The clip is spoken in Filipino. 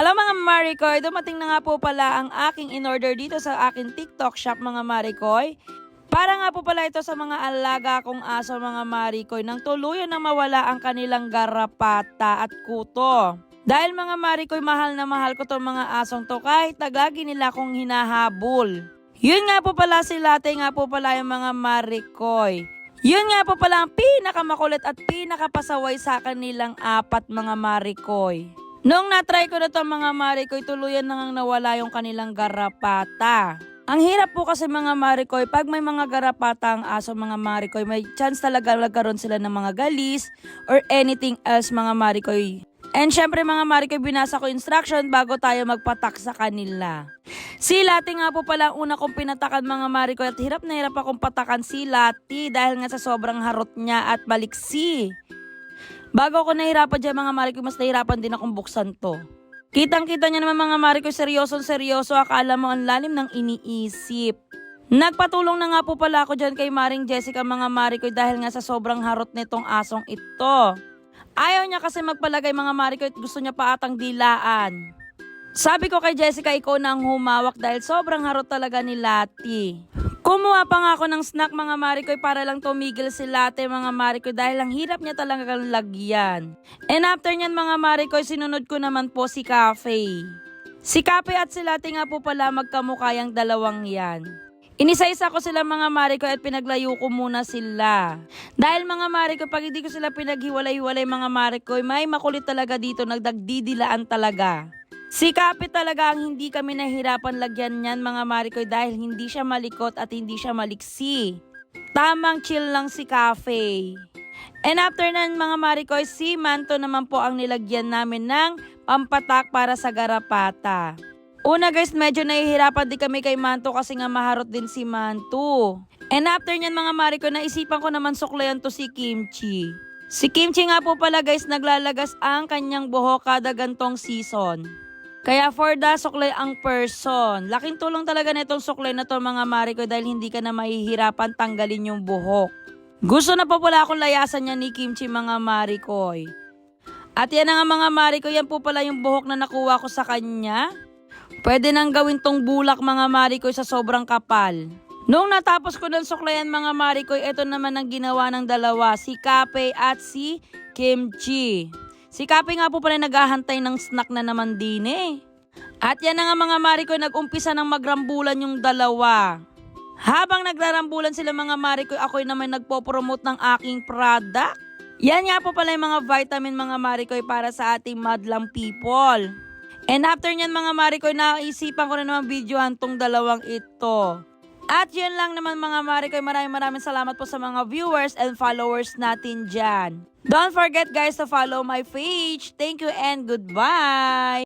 Hello mga Marikoy! Dumating na nga po pala ang aking in-order dito sa aking TikTok shop mga Marikoy. Para nga po pala ito sa mga alaga kong aso mga Marikoy nang tuluyan na mawala ang kanilang garapata at kuto. Dahil mga Marikoy, mahal na mahal ko tong mga asong to kahit tagagi nila kong hinahabol. Yun nga po pala si Latte nga po pala yung mga Marikoy. Yun nga po pala ang pinakamakulit at pinakapasaway sa kanilang apat mga Marikoy. Noong natry ko na to mga Marikoy, tuluyan na ngang nawala yung kanilang garapata. Ang hirap po kasi mga Marikoy, pag may mga garapata ang aso mga Marikoy, may chance talaga nagkaroon sila ng mga galis or anything else mga Marikoy. And syempre mga Marikoy, binasa ko instruction bago tayo magpatak sa kanila. Si Lati nga po pala una kong pinatakan mga Marikoy at hirap na hirap akong patakan si Lati dahil nga sa sobrang harot niya at baliksi. Bago ako nahirapan dyan mga Marikoy, mas nahirapan din akong buksan to. Kitang-kita niya naman mga Marikoy, seryosong seryoso, akala mo ang lalim ng iniisip. Nagpatulong na nga po pala ako dyan kay Maring Jessica mga Marikoy dahil nga sa sobrang harot nitong asong ito. Ayaw niya kasi magpalagay mga Marikoy at gusto niya pa atang dilaan. Sabi ko kay Jessica, ikaw na ang humawak dahil sobrang harot talaga ni Lati. Kumuha pa nga ako ng snack mga Marikoy para lang tumigil si Late mga Marikoy dahil ang hirap niya talaga lagyan. And after niyan mga Marikoy, sinunod ko naman po si Cafe. Si Cafe at si Late nga po pala magkamukha yung dalawang yan. Inisa-isa ko sila mga Marikoy at pinaglayo ko muna sila. Dahil mga Marikoy, pag hindi ko sila pinaghiwalay-hiwalay mga Marikoy, may makulit talaga dito, nagdagdidilaan talaga. Si Kapi talaga ang hindi kami nahirapan lagyan niyan mga Marikoy dahil hindi siya malikot at hindi siya maliksi. Tamang chill lang si Cafe. And after nan mga Marikoy, si Manto naman po ang nilagyan namin ng pampatak para sa garapata. Una guys, medyo nahihirapan din kami kay Manto kasi nga maharot din si Manto. And after nyan mga Marikoy, naisipan ko naman suklayan to si Kimchi. Si Kimchi nga po pala guys, naglalagas ang kanyang buhok kada gantong season. Kaya for the suklay ang person. Laking tulong talaga na itong suklay na to mga Marikoy dahil hindi ka na mahihirapan tanggalin yung buhok. Gusto na pa pala akong layasan niya ni Kimchi mga Marikoy. At yan nga mga Marikoy, yan po pala yung buhok na nakuha ko sa kanya. Pwede nang gawin tong bulak mga Marikoy sa sobrang kapal. Noong natapos ko ng suklayan mga Marikoy, ito naman ang ginawa ng dalawa, si Kape at si Kimchi. Si Kape nga po pala naghahantay ng snack na naman din eh. At yan na nga mga Marikoy, nag-umpisa ng magrambulan yung dalawa. Habang nagrarambulan sila mga Marikoy, ako'y naman nagpo-promote ng aking product. Yan nga po pala yung mga vitamin mga Marikoy para sa ating madlang people. And after nyan mga Marikoy, naisipan ko na naman videohan tong dalawang ito. At yun lang naman mga Marikoy, maraming maraming salamat po sa mga viewers and followers natin dyan. Don't forget guys to follow my page. Thank you and goodbye!